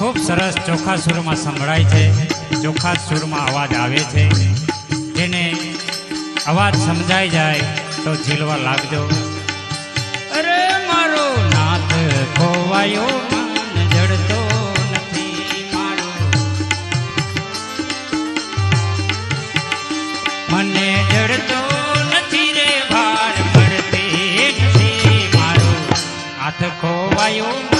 ખૂબ સરસ ચોખા સુરમાં સંભળાય છે. ચોખા સુરમાં અવાજ આવે છે. જેને અવાજ સમજાઈ જાય તો ઝીલવા લાગજો. અરે મારો નાથ ખોવાયો જડતો મને જડતો નથી મારો. હાથ ખોવાયો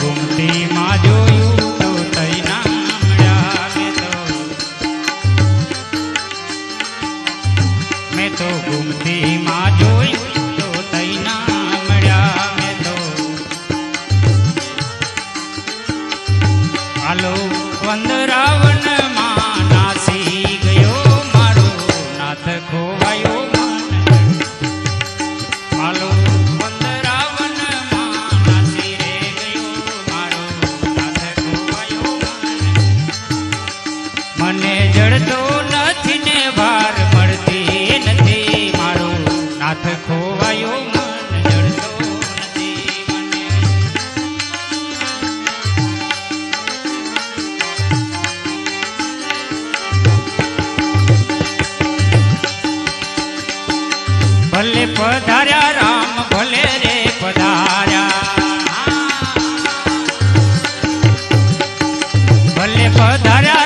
com tema પધાર્યા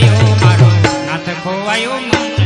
ગયો મારો. નાથ ખોવાયો મન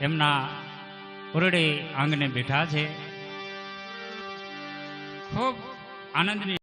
એમના ઓરડે આંગણે બેઠા છે. ખૂબ આનંદની